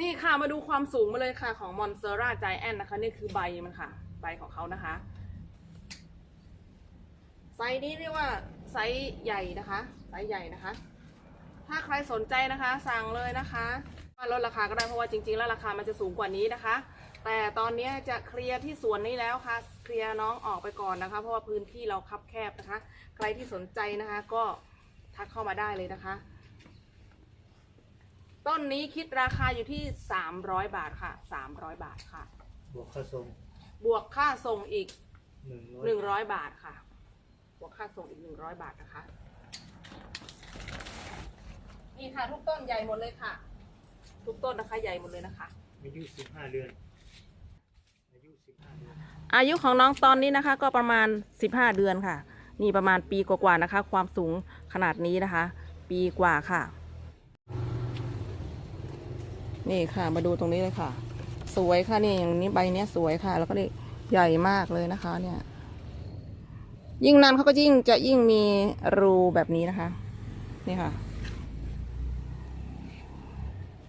นี่ค่ะมาดูความสูงมาเลยค่ะ ของมอนเซราไจแอนนะคะ นี่คือใบมันค่ะ ใบของเขานะคะ ไซส์นี้เรียกว่าไซส์ใหญ่นะคะ ไซส์ใหญ่นะคะ ถ้าใครสนใจนะคะ สั่งเลยนะคะว่าลดราคาก็ได้เพราะว่าจริงๆ แล้วราคามันจะสูงกว่านี้นะคะ แต่ตอนนี้จะเคลียร์ที่สวนนี้แล้วค่ะ เคลียร์น้องออกไปก่อนนะคะ เพราะว่าพื้นที่เราคับแคบนะคะ ใครที่สนใจนะคะก็ทักเข้ามาได้เลยนะคะ ต้นนี้คิดราคาอยู่ที่ 300 บาทค่ะ 300 บาทค่ะ บวกค่าส่งบวกค่าส่งอีก หนึ่งร้อย100 บาทค่ะ บวกค่าส่งอีก 100 บาทนะคะ นี่ค่ะทุกต้นใหญ่หมดเลยค่ะ ทุกต้นนะคะใหญ่หมดเลยนะคะ อายุสิบห้าเดือน อายุสิบห้าเดือน อายุของน้องตอนนี้นะคะก็ประมาณ 15 เดือนค่ะ นี่ประมาณปีกว่าๆนะคะ ความสูงขนาดนี้นะคะ ปีกว่าค่ะ นี่ค่ะ มาดูตรงนี้เลยค่ะ สวยค่ะนี่อย่างนี้ใบเนี้ยสวยค่ะ แล้วก็นี่ใหญ่มากเลยนะคะ เนี่ย ยิ่งนานเขาก็ยิ่งจะยิ่งมีรูแบบนี้นะคะ นี่ค่ะ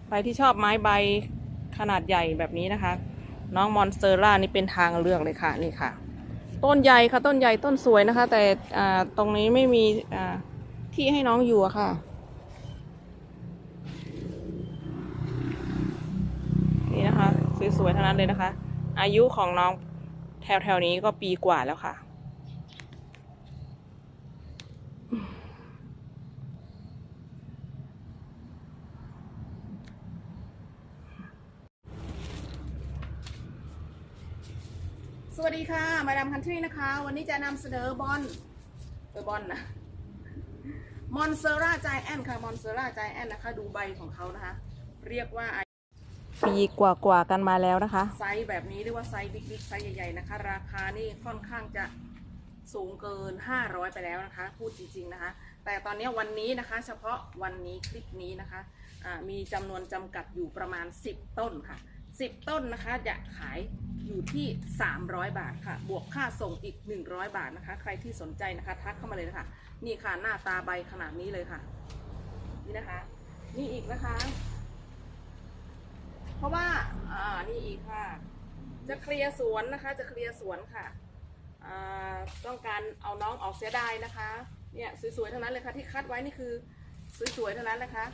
ใครที่ชอบไม้ใบขนาดใหญ่แบบนี้นะคะ น้องมอนสเตอร่านี่เป็นทางเลือกเลยค่ะนี่ค่ะ ต้นใหญ่ค่ะต้นใหญ่ต้นสวยนะคะ แต่ตรงนี้ไม่มีที่ให้น้องอยู่อะค่ะ นี่นะคะ สวยๆทั้งนั้นเลยนะคะ อายุของน้องแถวๆนี้ก็ปีกว่าแล้วค่ะสวัสดีค่ะ มาดามคันทรีนะคะ วันนี้จะนำเสนอบอลเออบอลนะมอนเซราใจแอนค่ะ มอนเซราใจแอนนะคะ ดูใบของเขานะคะ เรียกว่า ปีกว่ากว่าๆกันมาแล้วนะคะ ไซส์แบบนี้เรียกว่าไซส์บิ๊กๆไซส์ใหญ่ๆนะคะ ราคานี่ค่อนข้างจะสูงเกิน 500 ไปแล้วนะคะ พูดจริง ๆนะคะ แต่ตอนนี้วันนี้นะคะ เฉพาะวันนี้คลิปนี้นะคะอ่ามีจำนวนจำกัดอยู่ประมาณ 10 ต้นค่ะ 10 ต้นนะคะจะขายอยู่ที่ 300 บาทค่ะ บวกค่าส่งอีก 100 บาทนะคะ ใครที่สนใจนะคะ ทักเข้ามาเลยนะคะนี่ค่ะหน้าตาใบขนาดนี้เลยค่ะ นี่นะคะ นี่อีกนะคะ เพราะว่าอ่านี่อีกค่ะ จะเคลียร์สวนนะคะ จะเคลียร์สวนค่ะอ่าต้องการเอาน้องออกเสียดายนะคะเนี่ยสวยๆทั้งนั้นเลยค่ะที่คัดไว้นี่คือสวยๆทั้งนั้นนะคะ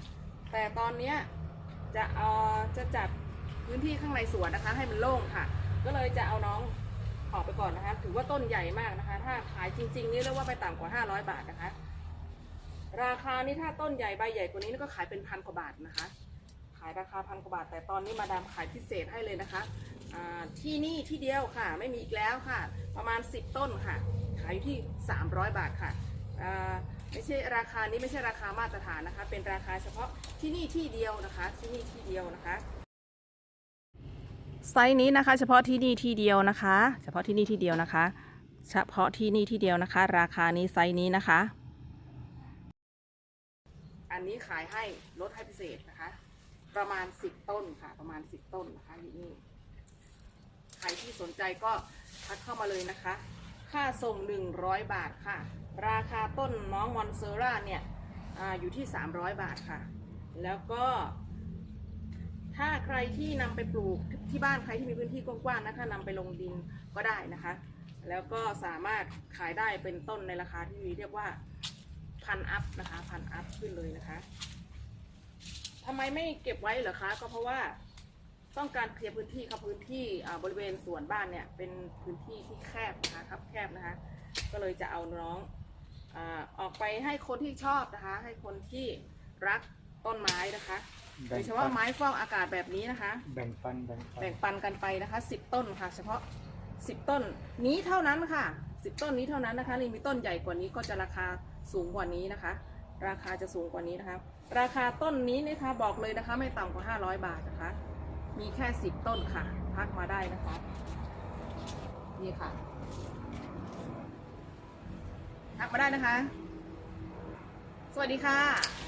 แต่ตอนเนี้ยจะเอ่อจะจัดพื้นที่ข้างในสวนนะคะ ให้มันโล่งค่ะ ก็เลยจะเอาน้องออกไปก่อนนะคะ ถือว่าต้นใหญ่มากนะคะ ถ้าขายจริง ๆ นี่เรียกว่าไปต่ำกว่า 500 บาทนะคะ ราคานี่ถ้าต้นใหญ่ใบใหญ่กว่านี้นี่ก็ขายเป็นพันกว่าบาทนะคะายราคาพันกว่าบาท แต่ตอนนี้มาดามขายพิเศษให้เลยนะคะอ่าที่นี่ที่เดียวค่ะ ไม่มีอีกแล้วค่ะ ประมาณ 10 ต้นค่ะ ขายอยู่ที่ 300 บาทค่ะอ่าไม่ใช่ราคานี้ไม่ใช่ราคามาตรฐานนะคะ เป็นราคาเฉพาะที่นี่ที่เดียวนะคะ ที่นี่ที่เดียวนะคะไซส์นี้นะคะ เฉพาะที่นี่ที่เดียวนะคะ เฉพาะที่นี่ที่เดียวนะคะ เฉพาะที่นี่ที่เดียวนะคะ ราคานี้ไซส์นี้นะคะ อันนี้ขายให้ลดให้พิเศษนะคะ ประมาณสิบต้นค่ะ ประมาณสิบต้นนะคะอยู่นี่ใครที่สนใจก็ทักเข้ามาเลยนะคะ ค่าส่งหนึ่งร้อยบาทค่ะ ราคาต้นน้องมอนเซอร่าเนี่ยออยู่ที่สามร้อยบาทค่ะ แล้วก็ถ้าใครที่นำไปปลูกที่บ้านใครที่มีพื้นที่กว้างๆนะคะนำไปลงดินก็ได้นะคะ แล้วก็สามารถขายได้เป็นต้นในราคาที่เรียกว่าพันอัพนะคะพันอัพขึ้นเลยนะคะำไมไม่เก็บไว้เหรอคะ ก็เพราะว่าต้องการเคลียร์พื้นที่ครับพื้นที่อ่าบริเวณสวนบ้านเนี่ย เป็นพื้นที่ที่แคบนะคะครับแคบนะคะ ก็เลยจะเอาน้องอาออกไปให้คนที่ชอบนะคะ ให้คนที่รักต้นไม้นะคะโดยเฉพาะไม้ฟอกอากาศแบบนี้นะคะ แบ่งปันแบ่งปันแบ่งปันกันไปนะคะ10ต้นค่ะ เฉพาะ10ต้นนี้เท่านั้นค่ะ10ต้นนี้เท่านั้นนะคะนี่มีต้นใหญ่กว่านี้ก็จะราคาสูงกว่านี้นะคะ ราคาจะสูงกว่านี้นะคะ ราคาต้นนี้นะคะบอกเลยนะคะ ไม่ต่ำกว่า 500 บาทนะคะ มีแค่ 10 ต้นค่ะ พักมาได้นะคะ นี่ค่ะทักมาได้นะคะ สวัสดีค่ะ